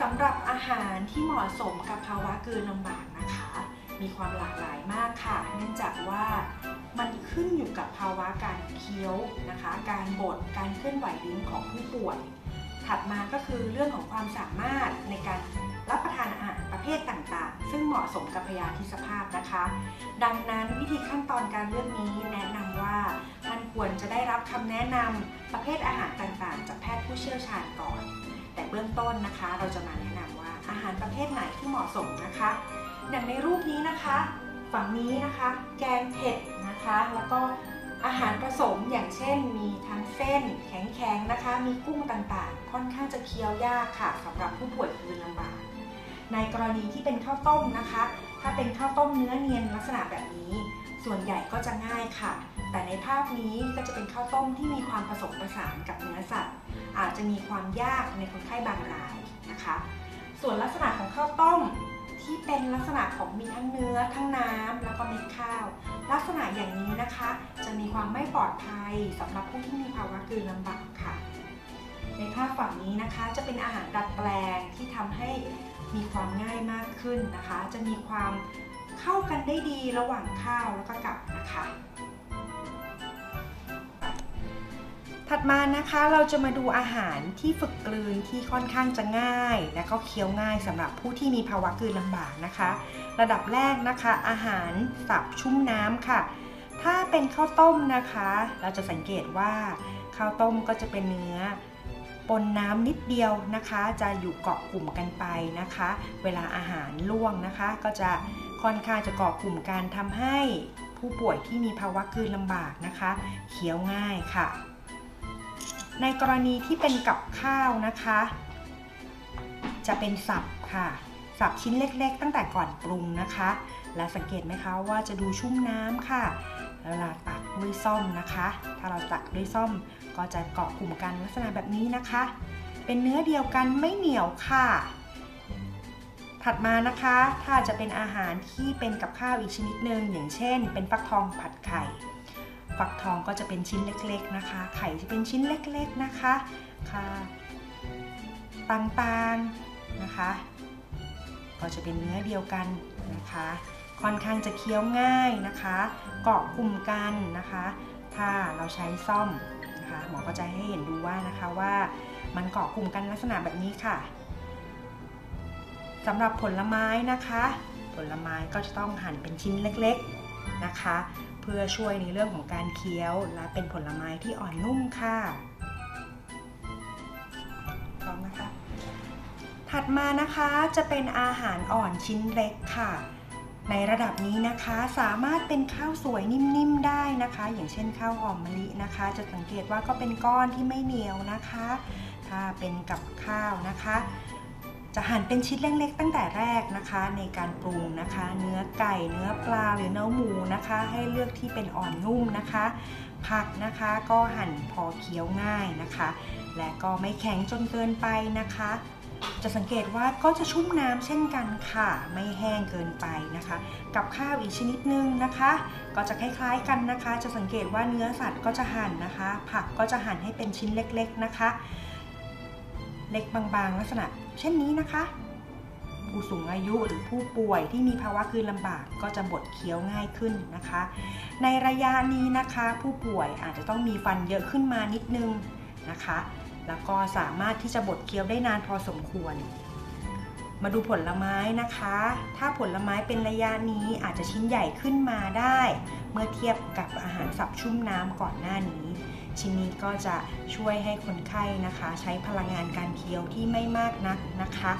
สำหรับอาหารที่เหมาะสมกับภาวะกลืนลำบากนะคะ มีความหลากหลายมากค่ะ เนื่องจากว่ามันขึ้นอยู่กับภาวะการเคี้ยวนะคะ การบดการเคลื่อนไหวลิ้นของผู้ป่วย ถัดมาก็คือเรื่องของความสามารถในการรับประทานอาหารประเภทต่างๆ ซึ่งเหมาะสมกับพยาธิสภาพนะคะ ดังนั้นวิธีขั้นตอนการเลือกนี้แนะนำว่าท่านควรจะได้รับคำแนะนำประเภทอาหารต่างๆ จากแพทย์ผู้เชี่ยวชาญก่อน เบื้องต้นนะคะ เราจะมาแนะนำว่าอาหารประเภทไหนที่เหมาะสมนะคะ อย่างในรูปนี้นะคะ ฝั่งนี้นะคะ แกงเผ็ดนะคะ แล้วก็อาหารผสมอย่างเช่น มีทั้งเส้นแข็งๆนะคะ มีกุ้งต่างๆ ค่อนข้างจะเคี้ยวยากค่ะสำหรับผู้ป่วยกลืนลำบาก ในกรณีที่เป็นข้าวต้มนะคะ ถ้าเป็นข้าวต้มเนื้อเนียนลักษณะแบบนี้ ส่วนใหญ่ก็จะง่ายค่ะ แต่ในภาพนี้ก็จะเป็นข้าวต้มที่มีความผสมผสานกับเนื้อสัตว์ อาจจะมีความยากในคนไข้บางรายนะคะ ส่วนลักษณะของข้าวต้มที่เป็นลักษณะของมีทั้งเนื้อทั้งน้ำแล้วก็เม็ดข้าว ลักษณะอย่างนี้นะคะ จะมีความไม่ปลอดภัยสำหรับผู้ที่มีภาวะกลืนลำบากค่ะ ในภาพฝั่งนี้นะคะ จะเป็นอาหารดัดแปลงที่ทำให้มีความง่ายมากขึ้นนะคะ จะมีความเข้ากันได้ดีระหว่างข้าวแล้วก็กับนะคะ ถัดมานะคะเราจะมาดูอาหารที่ฝึกกลืนที่ค่อนข้างจะง่าย และก็เคี้ยวง่ายสำหรับผู้ที่มีภาวะกลืนลำบากนะคะ ระดับแรกนะคะ อาหารสับชุ่มน้ำค่ะ ถ้าเป็นข้าวต้มนะคะ เราจะสังเกตว่าข้าวต้มก็จะเป็นเนื้อปนน้ำนิดเดียวนะคะ จะอยู่เกาะกลุ่มกันไปนะคะ เวลาอาหารล่วงนะคะ ก็จะค่อนข้างจะเกาะกลุ่มกันทำให้ผู้ป่วยที่มีภาวะกลืนลำบากนะคะเคี้ยวง่ายค่ะ ในกรณีที่เป็นกับข้าวนะคะ จะเป็นสับค่ะ สับชิ้นเล็กๆ ตั้งแต่ก่อนปรุงนะคะ และสังเกตไหมคะว่าจะดูชุ่มน้ำค่ะเวลาตักด้วยซ่อมนะคะ ถ้าเราตักด้วยซ่อมก็จะเกาะกลุ่มกันลักษณะแบบนี้นะคะ เป็นเนื้อเดียวกันไม่เหนียวค่ะ ถัดมานะคะ ถ้าจะเป็นอาหารที่เป็นกับข้าวอีกชนิดหนึ่งอย่างเช่น เป็นฟักทองผัดไข่ ฟักทองก็จะเป็นชิ้นเล็กๆนะคะ ไข่จะเป็นชิ้นเล็กๆนะคะค่ะต่างๆนะคะ ก็จะเป็นเนื้อเดียวกันนะคะ ค่อนข้างจะเคี้ยวง่ายนะคะ เกาะกลุ่มกันนะคะ ถ้าเราใช้ซ่อมนะคะหมอก็จะให้เห็นดูว่านะคะว่ามันเกาะกลุ่มกันลักษณะแบบนี้ค่ะสำหรับผลไม้นะคะ ผลไม้ก็จะต้องหั่นเป็นชิ้นเล็กๆนะคะ พื่อช่วยในเรื่องของการเคี้ยวและเป็นผลไม้ที่อ่อนนุ่มค่ะพร้อมนะคะ ถัดมานะคะจะเป็นอาหารอ่อนชิ้นเล็กค่ะ ในระดับนี้นะคะสามารถเป็นข้าวสวยนิ่มๆได้นะคะ อย่างเช่นข้าวหอมมะลินะคะ จะสังเกตว่าก็เป็นก้อนที่ไม่เหนียวนะคะ ถ้าเป็นกับข้าวนะคะ จะหั่นเป็นชิ้นเล็กๆ ตั้งแต่แรกนะคะ ในการปรุงนะคะ เนื้อไก่ เนื้อปลาหรือเนื้อหมูนะคะ ให้เลือกที่เป็นอ่อนนุ่มนะคะ ผักนะคะก็หั่นพอเคี้ยวง่ายนะคะ และก็ไม่แข็งจนเกินไปนะคะ จะสังเกตว่าก็จะชุ่มน้ำเช่นกันค่ะ ไม่แห้งเกินไปนะคะ กับข้าวอีกชนิดหนึ่งนะคะ ก็จะคล้ายๆกันนะคะ จะสังเกตว่าเนื้อสัตว์ก็จะหั่นนะคะ ผักก็จะหั่นให้เป็นชิ้นเล็ก ๆนะคะ เล็กบางๆ ลักษณะ เช่นนี้นะคะ ผู้สูงอายุหรือผู้ป่วยที่มีภาวะกลืนลำบากก็จะบดเคี้ยวง่ายขึ้นนะคะ ในระยะนี้นะคะ ผู้ป่วยอาจจะต้องมีฟันเยอะขึ้นมานิดนึงนะคะ แล้วก็สามารถที่จะบดเคี้ยวได้นานพอสมควร มาดูผลไม้นะคะ ถ้าผลไม้เป็นระยะนี้อาจจะชิ้นใหญ่ขึ้นมาได้ เมื่อเทียบกับอาหารสับชุ่มน้ำก่อนหน้านี้ ชิ้นนี้ก็จะช่วยให้คนไข้นะคะ ใช้พลังงานการเคี้ยวที่ไม่มากนักนะคะ